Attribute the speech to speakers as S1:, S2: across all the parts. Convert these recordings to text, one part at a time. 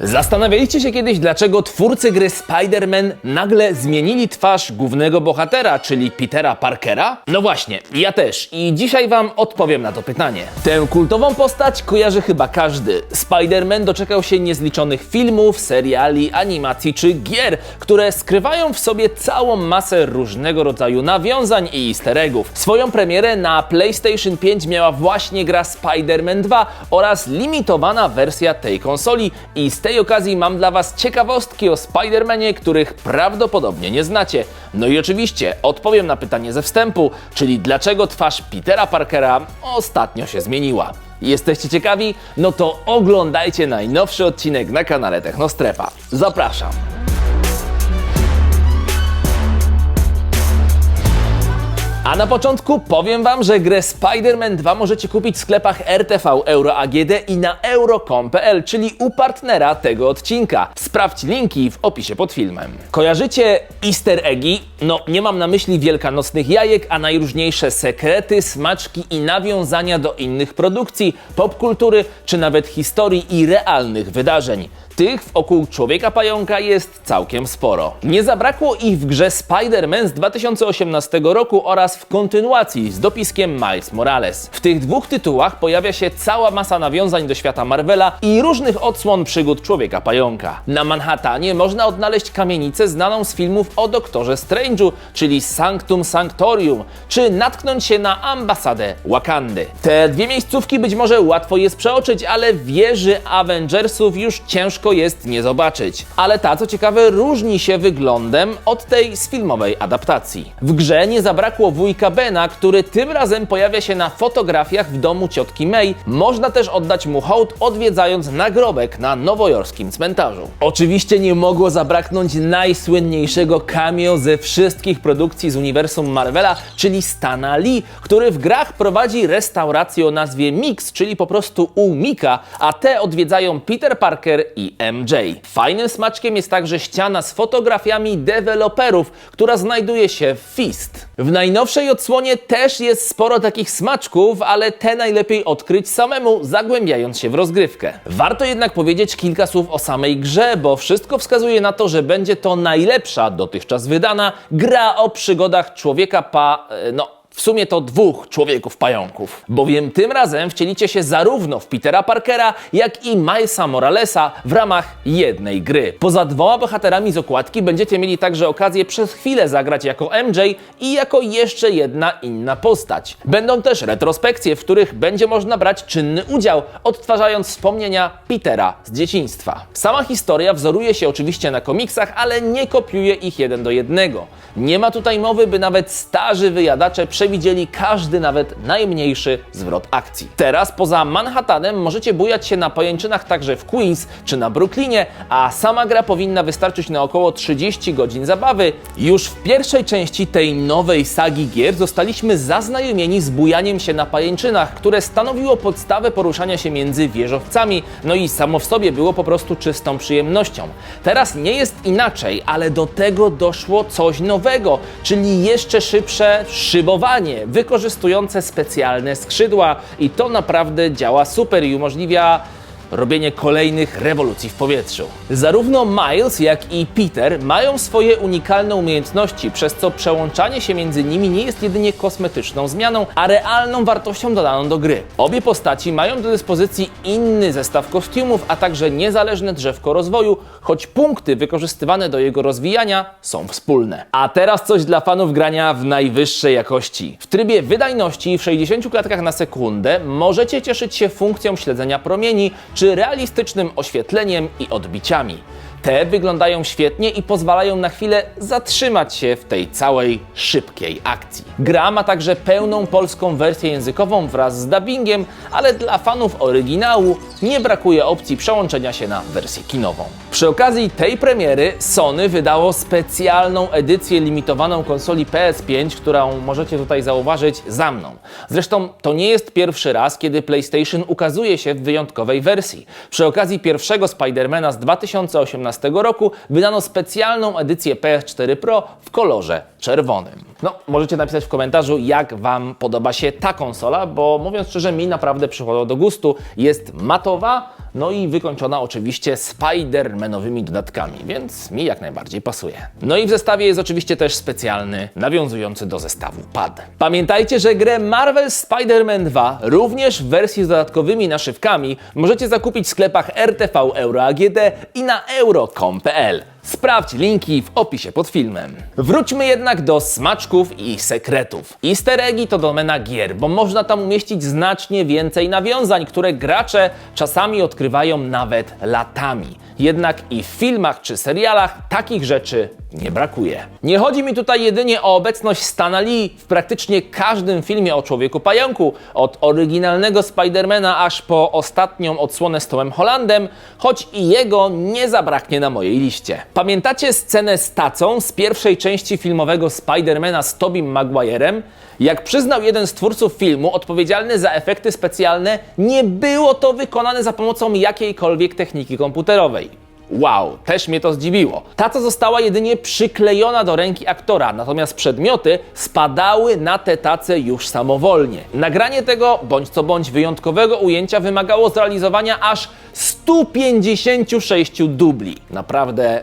S1: Zastanawialiście się kiedyś, dlaczego twórcy gry Spider-Man nagle zmienili twarz głównego bohatera, czyli Petera Parkera? No właśnie, ja też i dzisiaj Wam odpowiem na to pytanie. Tę kultową postać kojarzy chyba każdy. Spider-Man doczekał się niezliczonych filmów, seriali, animacji czy gier, które skrywają w sobie całą masę różnego rodzaju nawiązań i easter eggów. Swoją premierę na PlayStation 5 miała właśnie gra Spider-Man 2 oraz limitowana wersja tej konsoli i z tej okazji mam dla Was ciekawostki o Spider-Manie, których prawdopodobnie nie znacie. No i oczywiście odpowiem na pytanie ze wstępu, czyli dlaczego twarz Petera Parkera ostatnio się zmieniła. Jesteście ciekawi? No to oglądajcie najnowszy odcinek na kanale Technostrefa. Zapraszam! A na początku powiem Wam, że grę Spider-Man 2 możecie kupić w sklepach RTV Euro AGD i na euro.com.pl, czyli u partnera tego odcinka. Sprawdź linki w opisie pod filmem. Kojarzycie easter eggi? No, nie mam na myśli wielkanocnych jajek, a najróżniejsze sekrety, smaczki i nawiązania do innych produkcji, popkultury czy nawet historii i realnych wydarzeń. Tych wokół Człowieka Pająka jest całkiem sporo. Nie zabrakło ich w grze Spider-Man z 2018 roku oraz w kontynuacji z dopiskiem Miles Morales. W tych dwóch tytułach pojawia się cała masa nawiązań do świata Marvela i różnych odsłon przygód Człowieka Pająka. Na Manhattanie można odnaleźć kamienicę znaną z filmów o Doktorze Strange'u, czyli Sanctum Sanctorium, czy natknąć się na ambasadę Wakandy. Te dwie miejscówki być może łatwo jest przeoczyć, ale wieży Avengersów już ciężko jest nie zobaczyć. Ale ta, co ciekawe, różni się wyglądem od tej z filmowej adaptacji. W grze nie zabrakło wujka Bena, który tym razem pojawia się na fotografiach w domu ciotki May. Można też oddać mu hołd, odwiedzając nagrobek na nowojorskim cmentarzu. Oczywiście nie mogło zabraknąć najsłynniejszego cameo ze wszystkich produkcji z uniwersum Marvela, czyli Stana Lee, który w grach prowadzi restaurację o nazwie Mix, czyli po prostu u Mika, a te odwiedzają Peter Parker i MJ. Fajnym smaczkiem jest także ściana z fotografiami deweloperów, która znajduje się w Fist. W najnowszej odsłonie też jest sporo takich smaczków, ale te najlepiej odkryć samemu, zagłębiając się w rozgrywkę. Warto jednak powiedzieć kilka słów o samej grze, bo wszystko wskazuje na to, że będzie to najlepsza dotychczas wydana gra o przygodach człowieka pa... e, no w sumie to dwóch człowieków pająków, bowiem tym razem wcielicie się zarówno w Petera Parkera, jak i Milesa Moralesa w ramach jednej gry. Poza dwoma bohaterami z okładki będziecie mieli także okazję przez chwilę zagrać jako MJ i jako jeszcze jedna inna postać. Będą też retrospekcje, w których będzie można brać czynny udział, odtwarzając wspomnienia Petera z dzieciństwa. Sama historia wzoruje się oczywiście na komiksach, ale nie kopiuje ich jeden do jednego. Nie ma tutaj mowy, by nawet starzy wyjadacze przewidzieli każdy, nawet najmniejszy zwrot akcji. Teraz poza Manhattanem możecie bujać się na pajęczynach także w Queens czy na Brooklynie, a sama gra powinna wystarczyć na około 30 godzin zabawy. Już w pierwszej części tej nowej sagi gier zostaliśmy zaznajomieni z bujaniem się na pajęczynach, które stanowiło podstawę poruszania się między wieżowcami, no i samo w sobie było po prostu czystą przyjemnością. Teraz nie jest inaczej, ale do tego doszło coś nowego, czyli jeszcze szybsze szybowanie, wykorzystujące specjalne skrzydła. I to naprawdę działa super i umożliwia robienie kolejnych rewolucji w powietrzu. Zarówno Miles, jak i Peter mają swoje unikalne umiejętności, przez co przełączanie się między nimi nie jest jedynie kosmetyczną zmianą, a realną wartością dodaną do gry. Obie postaci mają do dyspozycji inny zestaw kostiumów, a także niezależne drzewko rozwoju, choć punkty wykorzystywane do jego rozwijania są wspólne. A teraz coś dla fanów grania w najwyższej jakości. W trybie wydajności w 60 klatkach na sekundę możecie cieszyć się funkcją śledzenia promieni, czy realistycznym oświetleniem i odbiciami. Te wyglądają świetnie i pozwalają na chwilę zatrzymać się w tej całej szybkiej akcji. Gra ma także pełną polską wersję językową wraz z dubbingiem, ale dla fanów oryginału nie brakuje opcji przełączenia się na wersję kinową. Przy okazji tej premiery Sony wydało specjalną edycję limitowaną konsoli PS5, którą możecie tutaj zauważyć za mną. Zresztą to nie jest pierwszy raz, kiedy PlayStation ukazuje się w wyjątkowej wersji. Przy okazji pierwszego Spidermana z 2018 roku wydano specjalną edycję PS4 Pro w kolorze czerwonym. No, możecie napisać w komentarzu, jak Wam podoba się ta konsola, bo mówiąc szczerze, mi naprawdę przychodzi do gustu. Jest Tová no i wykończona oczywiście Spider-Manowymi dodatkami, więc mi jak najbardziej pasuje. No i w zestawie jest oczywiście też specjalny, nawiązujący do zestawu pad. Pamiętajcie, że grę Marvel Spider-Man 2 również w wersji z dodatkowymi naszywkami możecie zakupić w sklepach RTV Euro AGD i na euro.com.pl. Sprawdź linki w opisie pod filmem. Wróćmy jednak do smaczków i sekretów. Easter eggi to domena gier, bo można tam umieścić znacznie więcej nawiązań, które gracze czasami odkrywają nawet latami. Jednak i w filmach czy serialach takich rzeczy nie brakuje. Nie chodzi mi tutaj jedynie o obecność Stana Lee w praktycznie każdym filmie o Człowieku Pająku, od oryginalnego Spidermana aż po ostatnią odsłonę z Tomem Hollandem, choć i jego nie zabraknie na mojej liście. Pamiętacie scenę z tacą z pierwszej części filmowego Spidermana z Tobim Maguirem? Jak przyznał jeden z twórców filmu odpowiedzialny za efekty specjalne, nie było to wykonane za pomocą jakiejkolwiek techniki komputerowej. Wow, też mnie to zdziwiło. Taca została jedynie przyklejona do ręki aktora, natomiast przedmioty spadały na tę tacę już samowolnie. Nagranie tego, bądź co bądź wyjątkowego ujęcia wymagało zrealizowania aż 156 dubli. Naprawdę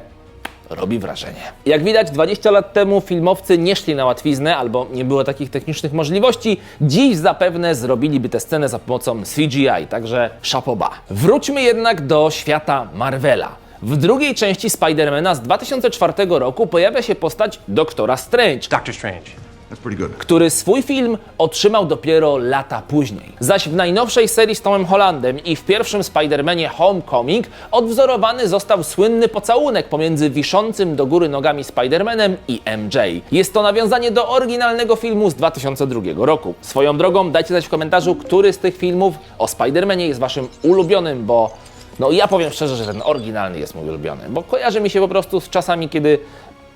S1: robi wrażenie. Jak widać, 20 lat temu filmowcy nie szli na łatwiznę albo nie było takich technicznych możliwości. Dziś zapewne zrobiliby tę scenę za pomocą CGI, także szapoba. Wróćmy jednak do świata Marvela. W drugiej części Spidermana z 2004 roku pojawia się postać Doktora Strange,
S2: Doctor Strange.
S1: Który swój film otrzymał dopiero lata później. Zaś w najnowszej serii z Tomem Hollandem i w pierwszym Spider-Manie Homecoming odwzorowany został słynny pocałunek pomiędzy wiszącym do góry nogami Spider-Manem i MJ. Jest to nawiązanie do oryginalnego filmu z 2002 roku. Swoją drogą dajcie znać w komentarzu, który z tych filmów o Spider-Manie jest waszym ulubionym, bo no ja powiem szczerze, że ten oryginalny jest mój ulubiony, bo kojarzy mi się po prostu z czasami, kiedy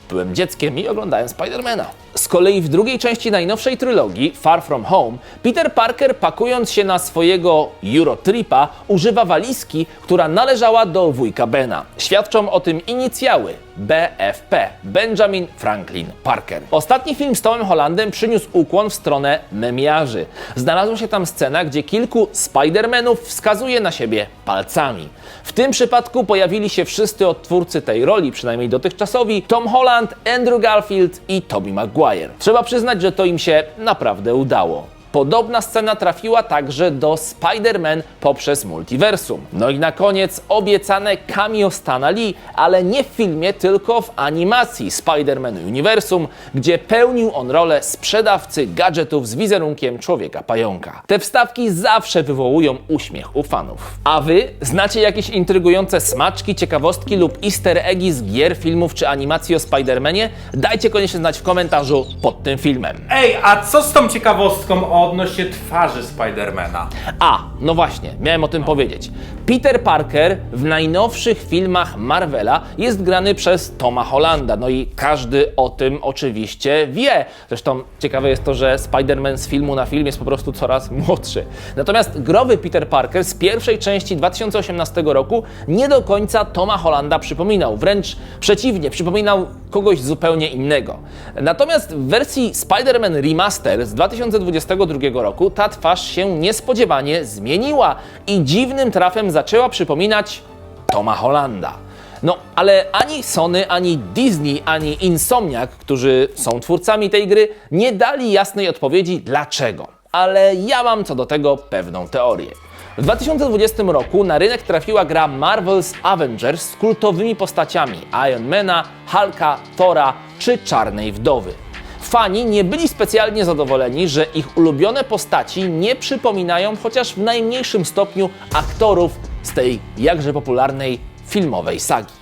S1: Byłem dzieckiem i oglądałem Spidermana. Z kolei w drugiej części najnowszej trylogii, Far From Home, Peter Parker pakując się na swojego Eurotripa używa walizki, która należała do wujka Bena. Świadczą o tym inicjały BFP, Benjamin Franklin Parker. Ostatni film z Tomem Hollandem przyniósł ukłon w stronę memiarzy. Znalazła się tam scena, gdzie kilku Spidermanów wskazuje na siebie palcami. W tym przypadku pojawili się wszyscy odtwórcy tej roli, przynajmniej dotychczasowi, Tom Holland, Andrew Garfield i Tobey Maguire. Trzeba przyznać, że to im się naprawdę udało. Podobna scena trafiła także do Spider-Man poprzez multiversum. No i na koniec obiecane cameo Stana Lee, ale nie w filmie, tylko w animacji Spider-Man Universum, gdzie pełnił on rolę sprzedawcy gadżetów z wizerunkiem człowieka pająka. Te wstawki zawsze wywołują uśmiech u fanów. A wy znacie jakieś intrygujące smaczki, ciekawostki lub easter eggi z gier, filmów czy animacji o Spider-Manie? Dajcie koniecznie znać w komentarzu pod tym filmem.
S2: Ej, a co z tą ciekawostką odnośnie twarzy Spidermana?
S1: A, no właśnie, miałem o tym powiedzieć. Peter Parker w najnowszych filmach Marvela jest grany przez Toma Hollanda, no i każdy o tym oczywiście wie. Zresztą ciekawe jest to, że Spider-Man z filmu na film jest po prostu coraz młodszy. Natomiast growy Peter Parker z pierwszej części 2018 roku nie do końca Toma Hollanda przypominał, wręcz przeciwnie, przypominał kogoś zupełnie innego. Natomiast w wersji Spider-Man Remaster z 2022 roku ta twarz się niespodziewanie zmieniła i dziwnym trafem zaczęła przypominać Toma Hollanda. No, ale ani Sony, ani Disney, ani Insomniac, którzy są twórcami tej gry, nie dali jasnej odpowiedzi dlaczego. Ale ja mam co do tego pewną teorię. W 2020 roku na rynek trafiła gra Marvel's Avengers z kultowymi postaciami Ironmana, Hulka, Thora czy Czarnej Wdowy. Fani nie byli specjalnie zadowoleni, że ich ulubione postaci nie przypominają chociaż w najmniejszym stopniu aktorów z tej jakże popularnej filmowej sagi.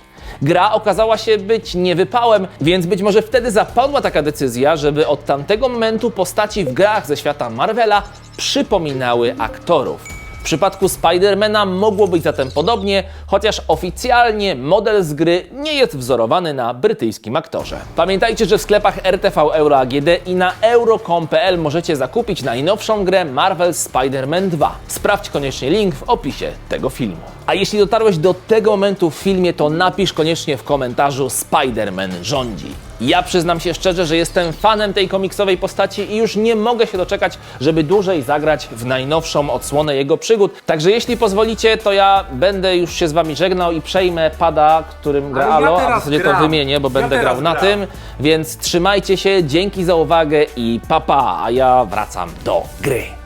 S1: Gra okazała się być niewypałem, więc być może wtedy zapadła taka decyzja, żeby od tamtego momentu postaci w grach ze świata Marvela przypominały aktorów. Przypadku Spidermana mogło być zatem podobnie, chociaż oficjalnie model z gry nie jest wzorowany na brytyjskim aktorze. Pamiętajcie, że w sklepach RTV Euro AGD i na euro.com.pl możecie zakupić najnowszą grę Marvel Spider-Man 2. Sprawdź koniecznie link w opisie tego filmu. A jeśli dotarłeś do tego momentu w filmie, to napisz koniecznie w komentarzu Spider-Man rządzi. Ja przyznam się szczerze, że jestem fanem tej komiksowej postaci i już nie mogę się doczekać, żeby dłużej zagrać w najnowszą odsłonę jego przygód. Także jeśli pozwolicie, to ja będę już się z wami żegnał i przejmę pada, którym gra
S2: Ale ja
S1: Alo, a w zasadzie to
S2: gram.
S1: wymienię, bo
S2: Ja
S1: będę grał na
S2: gram.
S1: tym. Więc trzymajcie się, dzięki za uwagę i papa, a ja wracam do gry.